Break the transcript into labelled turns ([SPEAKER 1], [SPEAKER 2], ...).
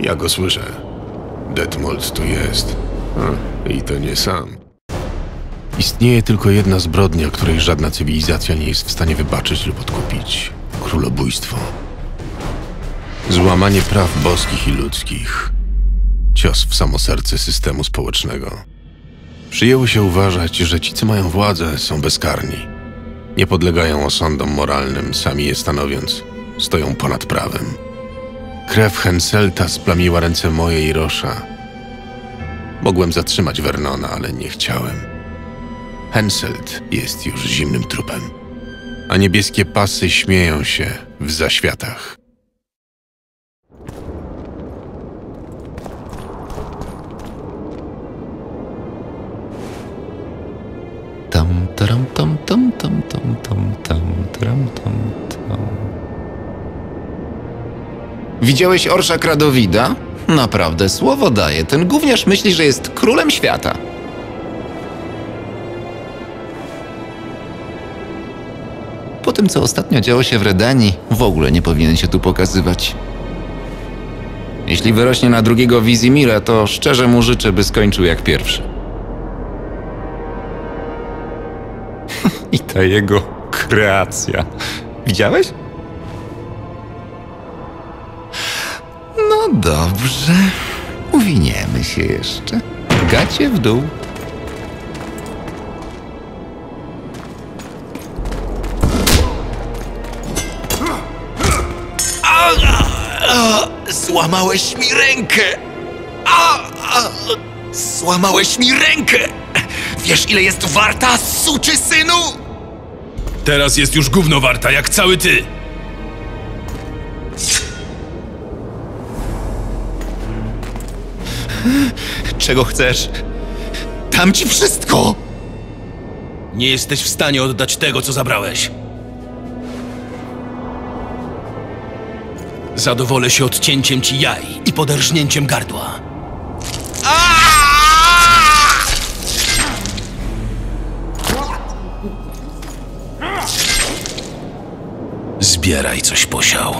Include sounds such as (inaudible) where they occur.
[SPEAKER 1] Ja go słyszę. Detmold tu jest. A, I to nie sam. Istnieje tylko jedna zbrodnia, której żadna cywilizacja nie jest w stanie wybaczyć lub odkupić. Królobójstwo. Złamanie praw boskich i ludzkich. Cios w samo serce systemu społecznego. Przyjęło się uważać, że ci, co mają władzę, są bezkarni. Nie podlegają osądom moralnym, sami je stanowiąc. Stoją ponad prawem. Krew Henselta splamiła ręce moje i Rosza. Mogłem zatrzymać Vernona, ale nie chciałem. Henselt jest już zimnym trupem, a niebieskie pasy śmieją się w zaświatach.
[SPEAKER 2] Tam, taram, tam, tam, tam, tam, tam, tam, tam, tam. Widziałeś Orszak Radowida? Naprawdę, słowo daje. Ten gówniarz myśli, że jest królem świata. Po tym, co ostatnio działo się w Redanii, w ogóle nie powinien się tu pokazywać. Jeśli wyrośnie na drugiego Wizimira, to szczerze mu życzę, by skończył jak pierwszy. (laughs) I ta jego kreacja. Widziałeś? No dobrze. Uwiniemy się jeszcze. Gacie w dół. A, a, Złamałeś mi rękę! A, a, Złamałeś mi rękę! Wiesz, ile jest warta, suczy synu?
[SPEAKER 3] Teraz jest już gówno warta, jak cały ty.
[SPEAKER 2] Czego chcesz? Dam ci wszystko!
[SPEAKER 3] Nie jesteś w stanie oddać tego, co zabrałeś. Zadowolę się odcięciem ci jaj i poderżnięciem gardła. Zbieraj coś posiał.